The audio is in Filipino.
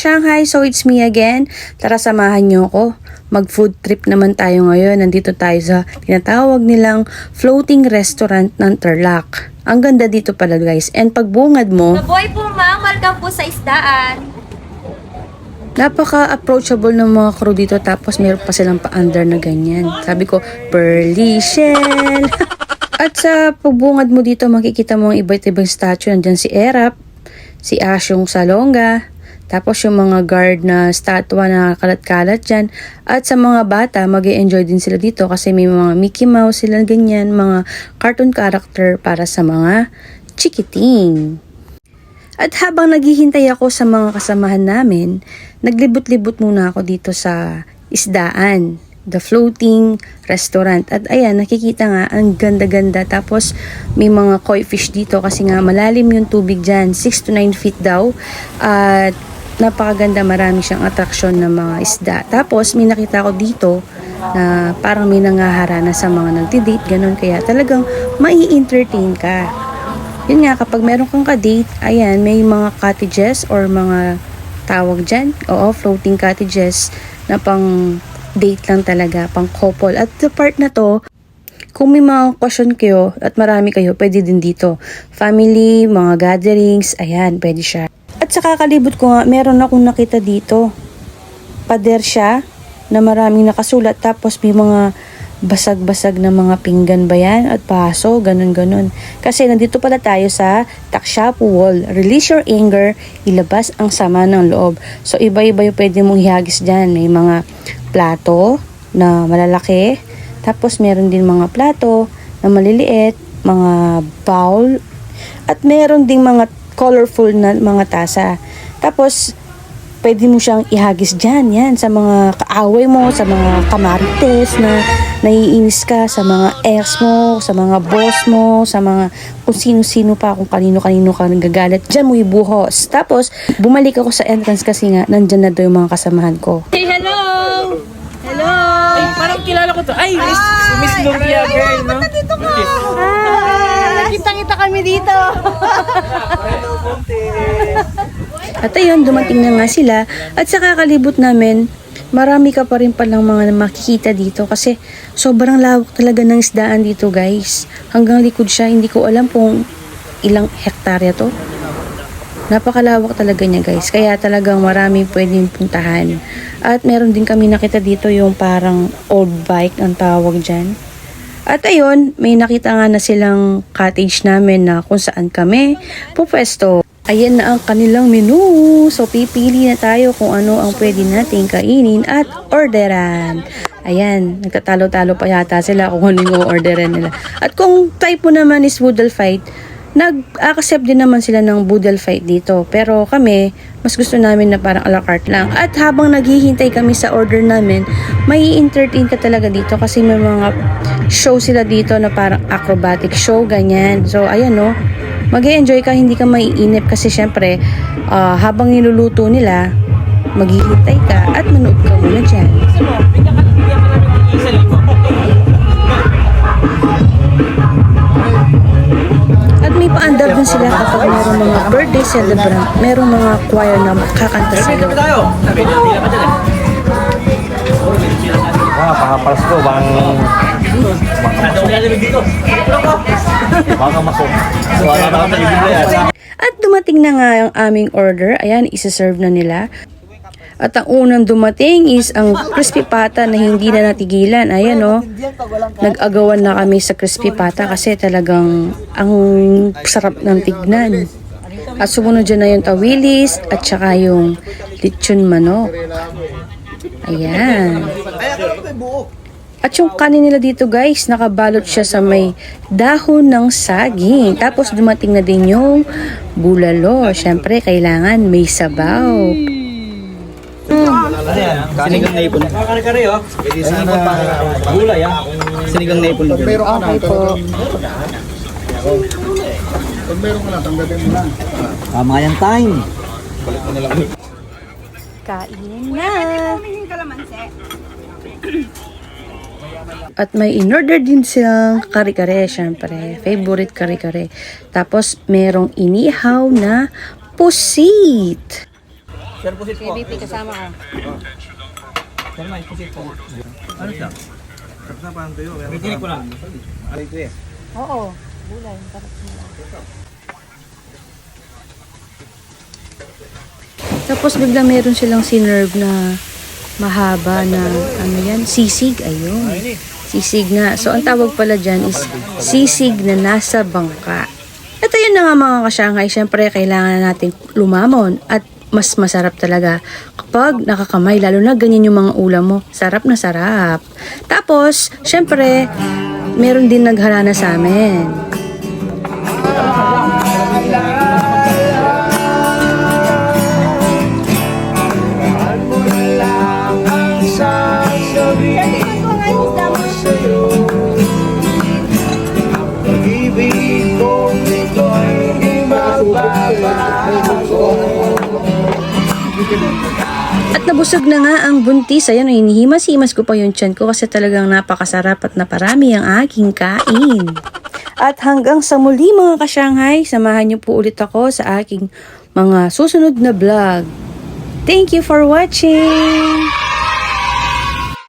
ka-Shanghai, so it's me again. Tara samahan niyo ako. Mag-food trip naman tayo ngayon. Nandito tayo sa tinatawag nilang floating restaurant ng Tarlac. Ang ganda dito pala guys. And pagbungad mo, Maboy po ma'am, welcome po sa isdaan. napaka-approachable ng mga crew dito tapos meron pa silang pa-under na ganyan. Sabi ko, Pearly Shell! At sa pagbungad mo dito, makikita mo ang iba't ibang statue. Nandyan si Erap, si Asyong Salonga, tapos yung mga guard na statwa na kalat-kalat dyan. At sa mga bata, mag enjoy din sila dito kasi may mga Mickey Mouse sila ganyan, mga cartoon character para sa mga chikiting. At habang naghihintay ako sa mga kasamahan namin, naglibot-libot muna ako dito sa isdaan, the floating restaurant. At ayan, nakikita nga, ang ganda-ganda. Tapos may mga koi fish dito kasi nga malalim yung tubig dyan, 6 to 9 feet daw. At napakaganda, marami siyang atraksyon ng mga isda. Tapos may nakita ko dito na parang may nangaharana sa mga nagdi-date, ganun. Kaya talagang mai-entertain ka. Yun nga, kapag meron kang ka-date, ayan, may mga cottages or mga tawag dyan. Oo, floating cottages na pang date lang talaga, pang couple. At the part na to, kung may mga okasyon kayo at marami kayo, pwede din dito. Family, mga gatherings, ayan, pwede siya. At sa kakalibot ko nga, meron akong nakita dito. Pader siya na maraming nakasulat tapos may mga basag-basag na mga pinggan ba yan at paso, ganun-ganun. Kasi nandito pala tayo sa Takshapu Wall. Release your anger, ilabas ang sama ng loob. So iba-iba yung pwede mong ihagis dyan. May mga plato na malalaki. Tapos meron din mga plato na maliliit, mga bowl. At meron ding mga colorful na mga tasa. Tapos pwede mo siyang ihagis dyan, yan, sa mga kaaway mo, sa mga kamarites na naiinis ka, sa mga ex mo, sa mga boss mo, sa mga kung sino-sino pa, kung kanino-kanino ka nagagalit, dyan mo ibuhos. Tapos, bumalik ako sa entrance kasi nga, nandyan na daw yung mga kasamahan ko. Say hello! Hello! Ay, parang kilala ko to. Ay, Miss, Miss Lumpia girl, no? Dito ka. Kitang-kita kami dito. At ayun, dumating na nga sila. At sa kakalibot namin, marami ka pa rin palang mga makikita dito kasi sobrang lawak talaga ng isdaan dito guys. Hanggang likod siya, hindi ko alam kung ilang hektarya to. Napakalawak talaga niya guys. Kaya talagang maraming pwedeng puntahan. At meron din kami nakita dito yung parang old bike ang tawag dyan. At ayun, may nakita nga na silang cottage namin na kung saan kami pupwesto. Ayan na ang kanilang menu. So, pipili na tayo kung ano ang pwede nating kainin at orderan. Ayan, nagtatalo-talo pa yata sila kung ano yung orderan nila. At kung type mo naman is Boodle Fight, nag-accept din naman sila ng Boodle Fight dito. Pero kami, mas gusto namin na parang a la carte lang. At habang naghihintay kami sa order namin, may entertain ka talaga dito kasi may mga show sila dito na parang acrobatic show, ganyan. So, ayan no, mag enjoy ka, hindi ka maiinip kasi syempre, ah, habang niluluto nila, maghihintay ka at manood ka muna dyan. Gusto mo, bigyan ka, bigyan ka namin ng isa din sila kapag meron mga birthday celebrant, merong mga choir na kakanta sa iyo. Ah, pakapalas ko, baka dito. baka masok. Kami ibigay. At dumating na nga ang aming order. Ayan, isa-serve na nila. At ang unang dumating is ang crispy pata na hindi na natigilan. Ayan o. Nag-agawan na kami sa crispy pata kasi talagang ang sarap ng tignan. At sumunod dyan na yung tawilis at saka yung lechon manok. Ayan. At yung kanin nila dito guys, nakabalot siya sa may dahon ng saging. Tapos dumating na din yung bulalo. Siyempre, kailangan may sabaw. Sinigang na ipon. Kare-kare oh. Pwede sana gulay ah. Sinigang na ipon. Pero Okay po. tama yan time. Kain na. At may in-order din silang kare-kare, syempre. Favorite kare-kare. Tapos, merong inihaw na pusit. Sir, pusit po. VP, kasama ka. Sir, may pusit po. Ano siya? Sarap na parang tuyo. May tinik ko lang. Ay, ito eh. Oo. Tapos bigla meron silang sinerve na mahaba na ano yan, sisig. Ayun. Sisig na. So, ang tawag pala dyan is sisig na nasa bangka. Ito yun na nga mga kasyangay. Siyempre, kailangan natin lumamon at mas masarap talaga kapag nakakamay. Lalo na ganyan yung mga ulam mo. Sarap na sarap. Tapos, siyempre, meron din nagharana sa amin. At nabusog na nga ang buntis. Ayan, hinihimas-himas ko pa yung tiyan ko kasi talagang napakasarap at naparami ang aking kain. At hanggang sa muli mga ka-Shanghai, samahan niyo po ulit ako sa aking mga susunod na vlog. Thank you for watching!